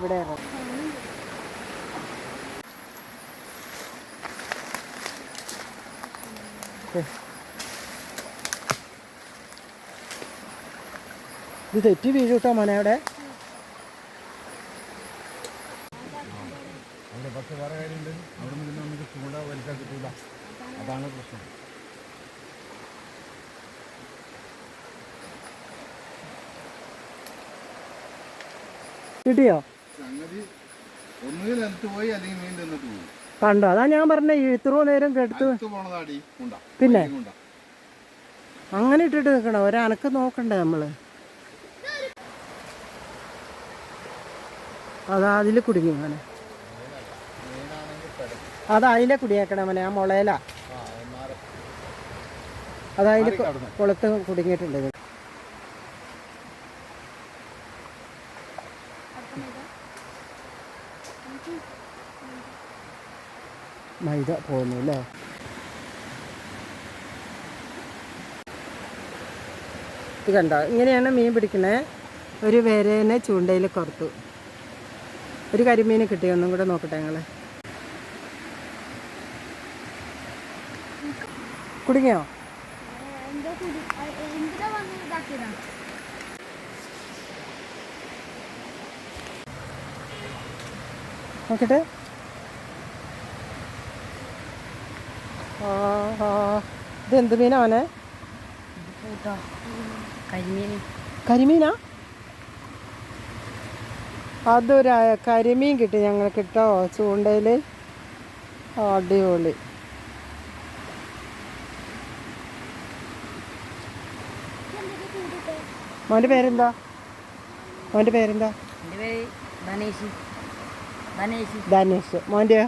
ഇവിടെ ഇറങ്ങും. ഏ. ഇത് തെറ്റി വീഴൂട്ടോ മോനെ അവിടെ? പക്ഷെ വേറെ കാര്യമുണ്ട്. അവിടെ നിന്ന് നമുക്ക് വലിക്കാൻ കിട്ടൂല. അതാണ് പ്രശ്നം. കിട്ടിയോ? സംഗതി ഒന്നുകിൽ നിലത്ത് പോയി അല്ലെങ്കിൽ മീൻ തിന്നിട്ട് പോകും കണ്ടോ? അതാ ഞാൻ പറഞ്ഞ ഇത്രയും നേരം കെടുത്ത് പിന്നെ? അങ്ങനെ ഇട്ടിട്ട് നിൽക്കണം? ഒരനക്ക് നോക്കണ്ടേ നമ്മൾ? അതാ അതിൽ കുടുങ്ങി മോനെ. അത് അതിലെ കുടിയേക്കണേ മോനെ ആ മുളയില. അതാ അതിന് കുളത്ത് കുടുങ്ങിയിട്ടുണ്ട് ഇത്. മൈദ പോകുന്നു അല്ലേ ഇത് കണ്ടോ ഇങ്ങനെയാണ് മീൻ പിടിക്കണേ. ഒരു വേരേനെ ചൂണ്ടയിൽ കുറത്തു. ഒരു കരിമീൻ കിട്ടി ഒന്നും കൂടെ നോക്കട്ടെ ഞങ്ങൾ കുടുങ്ങിയോ? നോക്കട്ടെ. ആ ആ. ഇത് എന്ത് മീനാ അവനെ കരിമീനാ? അതൊരു കരിമീൻ കിട്ടി ഞങ്ങൾ കിട്ടോ ചൂണ്ടയിൽ അടിപൊളി. മോന്റെ പേരെന്താ? മോന്റെ പേരെന്താ? ധനേഷ് ധനേഷ് മോന്റെയോ